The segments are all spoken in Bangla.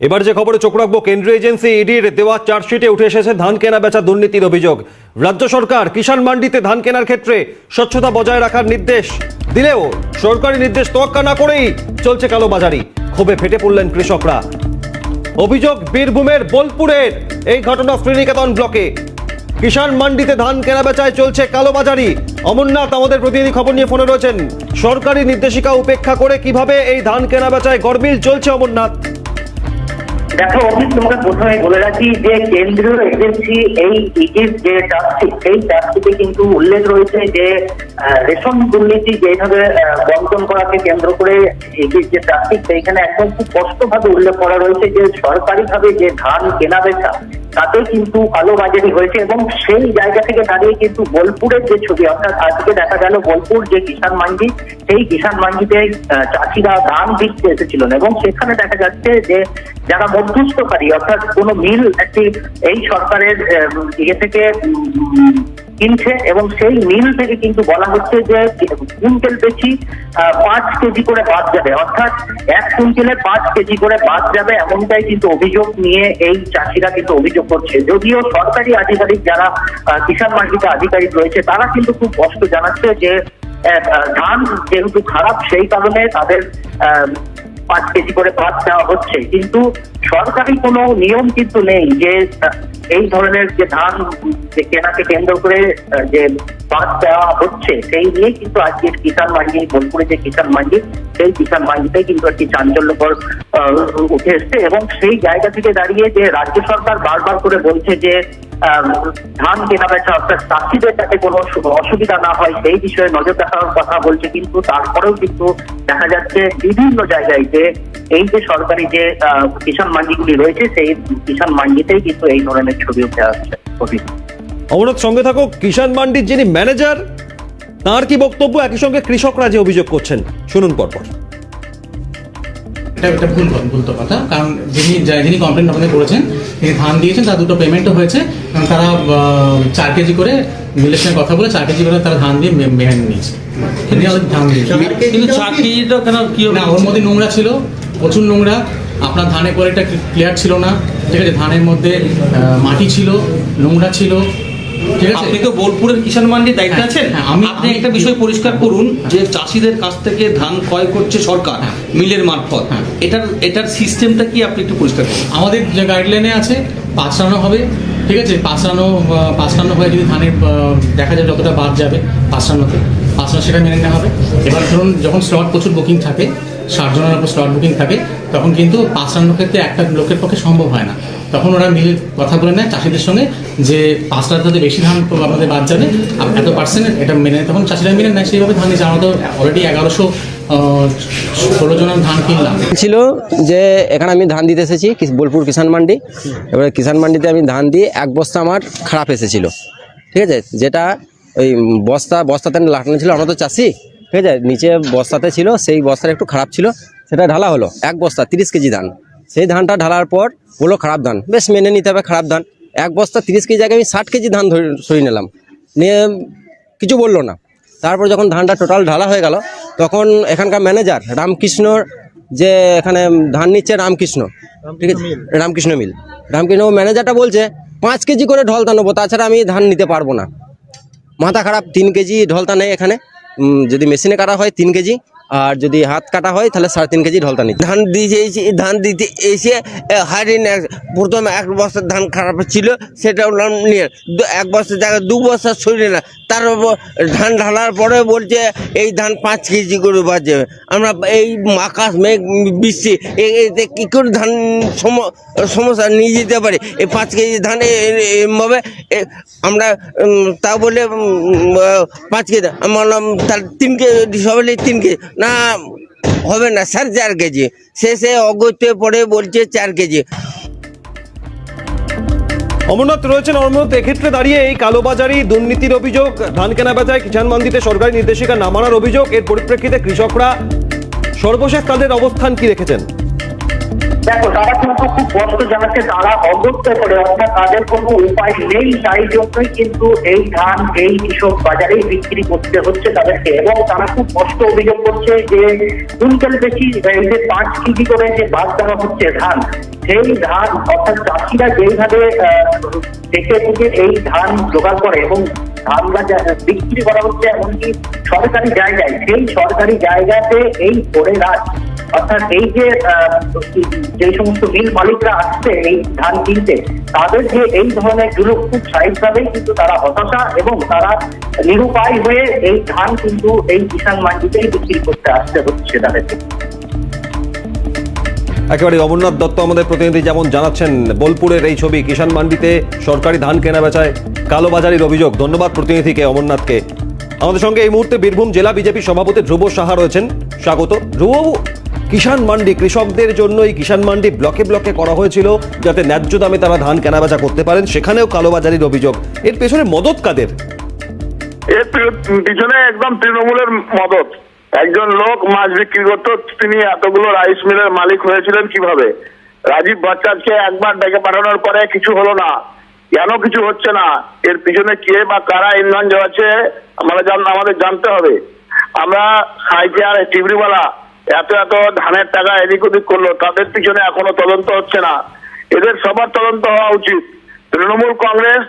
এবার যে খবরে চোখ রাখব, কেন্দ্রীয় এজেন্সি ইডির দেওয়া চার্জশিটে উঠে এসেছে ধান কেনা বেচা দুর্নীতির অভিযোগ। রাজ্য সরকার কিষাণ মান্ডিতে ধান কেনার ক্ষেত্রে স্বচ্ছতা বজায় রাখার নির্দেশ দিলেও সরকারি নির্দেশ তোয়াক্কা না করেই চলছে কালো বাজারি। ক্ষোভে ফেটে পড়লেন কৃষকরা। অভিযোগ, বীরভূমের বোলপুরের এই ঘটনা শ্রীনিকেতন ব্লকে। কিষাণ মান্ডিতে ধান কেনা বেচায় চলছে কালোবাজারি অমরনাথ, আমাদের প্রতিনিধি খবর নিয়ে ফোনে রয়েছেন। সরকারি নির্দেশিকা উপেক্ষা করে কীভাবে এই ধান কেনা বেচায় গরমিল চলছে অমরনাথ? দেখো অভিজ্ঞ তোমাকে প্রথমে বলে রাখি যে কেন্দ্রীয় এজেন্সি এই ইডির যে চার্জশিট সেই চার্জশিটে কিন্তু উল্লেখ রয়েছে যে রেশন দুর্নীতি যেভাবে বন্টন করাকে কেন্দ্র করে ইডির যে চার্জশিট সেইখানে একদম খুব স্পষ্টভাবে উল্লেখ করা রয়েছে যে সরকারিভাবে যে ধান কেনা বেচা তাতে কিন্তু ভালো বাজারি হয়েছে এবং সেই জায়গা থেকে দাঁড়িয়ে কিন্তু বোলপুরের যে ছবি, অর্থাৎ আজকে দেখা গেল বোলপুর যে কিষাণ মান্ডি, সেই কিষাণ মান্ডিতে চাষিরা ধান বিকতে এসেছিলেন এবং সেখানে দেখা যাচ্ছে যে যারা মধ্যস্থকারী, অর্থাৎ কোনো মিল একটি এই সরকারের ইয়ে থেকে কিনছে এবং সেই মিল থেকে কিন্তু বলা হচ্ছে যে কুইন্টেল বেশি পাঁচ কেজি করে বাদ যাবে। অর্থাৎ এক কুইন্টেলে পাঁচ কেজি করে বাদ যাবে এমনটাই কিন্তু অভিযোগ নিয়ে এই চাষিরা কিন্তু অভিযোগ করছে। যদিও সরকারি আধিকারিক যারা কিষাণ মান্ডিতে আধিকারিক রয়েছে, তারা কিন্তু খুব কষ্ট জানাচ্ছে যে ধান যেহেতু খারাপ, সেই কারণে তাদের পাঁচ কেজি করে ভাত দেওয়া হচ্ছে। কিন্তু সরকারি কোনো নিয়ম কিন্তু নেই যে এই ধরনের যে ধান যে কেনাকে কেন্দ্র করে যে বাদ দেওয়া হচ্ছে, সেই নিয়ে কিন্তু আজকের কিষাণ মান্ডি, বোলপুরে যে কিষাণ মান্ডি, সেই কিষাণ মান্ডিতে কিন্তু একটি চাঞ্চল্যকর উঠে এসছে এবং সেই জায়গা থেকে দাঁড়িয়ে যে রাজ্য সরকার বারবার করে বলছে যে ধান কেনা বেচা অর্থাৎ চাষিদের যাতে কোনো অসুবিধা না হয়, সেই বিষয়ে নজর দেখার কথা বলছে কিন্তু তারপরেও কিন্তু দেখা যাচ্ছে বিভিন্ন জায়গায় যে এই যে সরকারি যে কিষাণ মান্ডিগুলি রয়েছে, সেই কিষাণ মান্ডিতেই কিন্তু এই ধরনের ছবি উঠে আসছে অমরনাথ সঙ্গে থাকো কিষাণ মান্ডির যিনি ম্যানেজার তার কি বক্তব্য? একই সঙ্গে কৃষকরা যে অভিযোগ করছেন, শুনুন পরপর। এটা একটা ভুল ভুল তো কথা। কারণ যিনি যিনি কমপ্লেন আপনাদের করেছেন তিনি ধান দিয়েছেন তার দুটো পেমেন্টও হয়েছে। তারা চার কেজি করে মিলের সঙ্গে কথা বলে চার কেজি করে তারা ধান দিয়ে মে- মেনে নিয়েছে। তিনি ধান দিয়েছে কিন্তু চার কেজিটা কেন কি না ওর মধ্যে নোংরা ছিল প্রচুর নোংরা। আপনার ধানে ধানের কোয়ালিটা ক্লিয়ার ছিল না। ঠিক আছে ধানের মধ্যে মাটি ছিল নোংরা ছিল। আপনি তো বোলপুরের কিষাণ মান্ডির দায়িত্বে হ্যাঁ, আছেন। হ্যাঁ, আমি- আপনি একটা বিষয় পরিষ্কার করুন যে চাষিদের কাছ থেকে ধান ক্রয় করছে সরকার হ্যাঁ। মিলের মারফত। হ্যাঁ। এটার এটার সিস্টেমটা কি আপনি একটু পরিষ্কার করুন? আমাদের যে গাইডলাইনে আছে পাঁচরানো হবে ঠিক আছে? পাঁচরানো পাঁচরানো হয়ে যদি ধানের দেখা যায় যতটা বাদ যাবে পাঁচরানোতে পাঁচরানো সেটা মেনে নেওয়া হবে। এবার ধরুন যখন স্লট প্রচুর বুকিং থাকে ষাট জনের উপর স্লট বুকিং থাকে তখন কিন্তু পাঁচরানোর ক্ষেত্রে একটা লোকের পক্ষে সম্ভব হয় না। তখন ওরা মিল কথা বলে নেয় চাষিদের সঙ্গে যে পাঁচটা যাতে বেশি ধান আমাদের বাদ যাবে। এত পার্সেন্ট এটা মেনে তখন চাষিরা মেনে নেয় সেইভাবে ধান আমরা তো অলরেডি এগারোশো ষোলো জনের ধান কিনলাম। ছিল যে এখানে আমি ধান দিতে এসেছি বোলপুর কিষাণ মান্ডি। এবারে কিষাণ মান্ডিতে আমি ধান দিয়ে এক বস্তা আমার খারাপ এসেছিল। ঠিক আছে? যেটা ওই বস্তা, বস্তাতে লাটানো ছিল। আমরা তো চাষি। ঠিক আছে? নিচে বস্তাতে ছিল। সেই বস্তাটা একটু খারাপ ছিল। সেটা ঢালা হলো। এক বস্তা, তিরিশ কেজি ধান। সেই ধানটা ঢালার পর বলল খারাপ ধান। বেশ মেনে নিতে হবে খারাপ ধান। এক বস্তা তিরিশ কেজি জায়গায় আমি ষাট কেজি ধান সরিয়ে নিলাম। নিয়ে কিছু বলল না। তারপর যখন ধানটা টোটাল ঢালা হয়ে গেল তখন এখানকার ম্যানেজার রামকৃষ্ণর যে এখানে ধান নিচ্ছে রামকৃষ্ণ। ঠিক আছে? রামকৃষ্ণ মিল। রামকৃষ্ণ ম্যানেজারটা বলছে পাঁচ কেজি করে ঢলতা নেব তাছাড়া আমি ধান নিতে পারব না। মাথা খারাপ তিন কেজি ঢলতা নেই এখানে। যদি মেশিনে কাটা হয় তিন কেজি আর যদি হাত কাটা হয়, তাহলে সাড়ে তিন কেজি ঢলতা নিতে। ধান এসে ধান দিতে এসে হারিন নেয় প্রথমে এক বস্তা ধান খারাপ ছিল, সেটা নিয়ে এক বস্তা জায়গায় দু বস্তা সরিয়ে না তার ধান ঢালার পরে বলছে, এই ধান পাঁচ কেজি করে বাজে। আমরা এই আকাশ মেঘ, বৃষ্টি এতে কী করে ধান সম- সমস্যা নিয়ে যেতে পারি? এই পাঁচ কেজি ধান এ- এ- এভাবে আমরা তা বলে পাঁচ কেজি, আমি বললাম, তাহলে তিন কেজি সবাই তিন কেজি। না, হবে না, স্যার, চার কেজি। শেষে অগত্যে পরে বলছে, চার কেজি। অমরনাথ রয়েছেন অমরনাথ, এক্ষেত্রে দাঁড়িয়ে এই কালোবাজারি দুর্নীতির অভিযোগ ধান কেনা বেচায় কিষাণ মান্ডিতে সরকারি নির্দেশিকা না মানার অভিযোগ, এর পরিপ্রেক্ষিতে কৃষকরা সর্বশেষ তাদের অবস্থান কি রেখেছেন? দেখো, তারা কিন্তু খুব কষ্ট জানাচ্ছে, তারা অগত্যা করে অর্থাৎ তাদের কোনো উপায় নেই, তাই জন্যই কিন্তু এই ধান, এই কৃষক বাজারেই বিক্রি করতে হচ্ছে তাদেরকে। এবং তারা খুব কষ্ট অভিযোগ করছে যে কুইন্টাল বেশি, এই যে পাঁচ কেজি করে যে বাদ দেওয়া হচ্ছে ধান, সেই ধান, অর্থাৎ চাষিরা যেইভাবে দেখে থেকে এই ধান জোগাড় করে এবং ধান বিক্রি করা হচ্ছে এমনকি সরকারি জায়গায়, সেই সরকারি জায়গাতে এই করে রাখ অর্থাৎ এই যে যে সমস্ত মিল মালিকরা আসছে এই ধান কিনতে, তাদের যে এই ধরনের জুলুক খুব স্বাভাবিকভাবেই কিন্তু তারা হতাশা এবং তারা নিরুপায় হয়ে এই ধান কিন্তু এই কিষাণ মান্ডিতেই বিক্রি করতে আসতে হচ্ছে তাদেরকে একেবারে অমরনাথ দত্ত আমাদের প্রতিনিধি যেমন জানাচ্ছেন, বোলপুরের এই ছবি কিষাণ মান্ডিতে সরকারি ধান কেনা বেচায় কালোবাজারির অভিযোগ। ধন্যবাদ প্রতিনিধিকে, অমরনাথকে। আমাদের সঙ্গে এই মুহূর্তে বীরভূম জেলা বিজেপি সভাপতি ধ্রুব সাহা রয়েছেন। স্বাগত। ধ্রুববাবু কিষাণ মান্ডি কৃষকদের জন্য এই কিষাণ মান্ডি ব্লকে ব্লকে করা হয়েছিল যাতে ন্যায্য দামে তারা ধান কেনাবেচা করতে পারেন। সেখানেও কালোবাজারির অভিযোগ। এর পেছনে মদত কাদের? এর পিছনে একদম তৃণমূলের মদত। একজন লোক মাছ বিক্রি করতো, তিনি এতগুলো রাইস মিলের মালিক হয়েছিলেন কীভাবে? রাজীব ভট্টাচার্যকে একবার ডেকে পাঠানোর পরে কিছু হলো না। কেন কিছু হচ্ছে না? এর পিছনে কে বা কারা ইন্ধন জড়াচ্ছে আমরা জান- আমাদের জানতে হবে। আমরা সাইকেল টিভরিওয়ালা এত এত ধানের টাকা এদিক ওদিক করল, তাদের পিছনে এখনও তদন্ত হচ্ছে না। এদের সবার তদন্ত হওয়া উচিত। তৃণমূল কংগ্রেস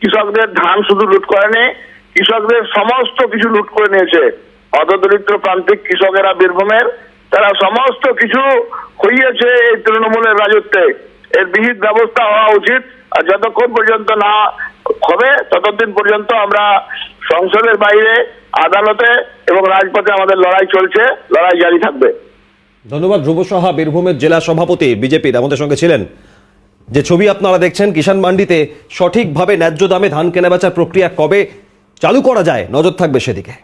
কৃষকদের ধান শুধু লুট করেনি, কৃষকদের সমস্ত কিছু লুট করে নিয়েছে। অতদরিদ্র প্রান্তিক কৃষকেরা বীরভূমের, তারা সমস্ত কিছু হইয়েছে এই তৃণমূলের রাজত্বে। এর বিহিত ব্যবস্থা হওয়া উচিত, আর যতক্ষণ পর্যন্ত না হবে, ততদিন পর্যন্ত আমরা সংসদের বাইরে, আদালতে এবং রাজপথে আমাদের লড়াই চলছে, লড়াই জারি থাকবে। ধন্যবাদ, ধ্রুব সাহা, বীরভূমের জেলা সভাপতি, বিজেপির। আমাদের সঙ্গে ছিলেন যে ছবি আপনারা দেখছেন, কিষাণ মান্ডিতে সঠিকভাবে ন্যায্য দামে ধান কেনাবেচার প্রক্রিয়া কবে চালু করা যায়? নজর থাকবে সেদিকে।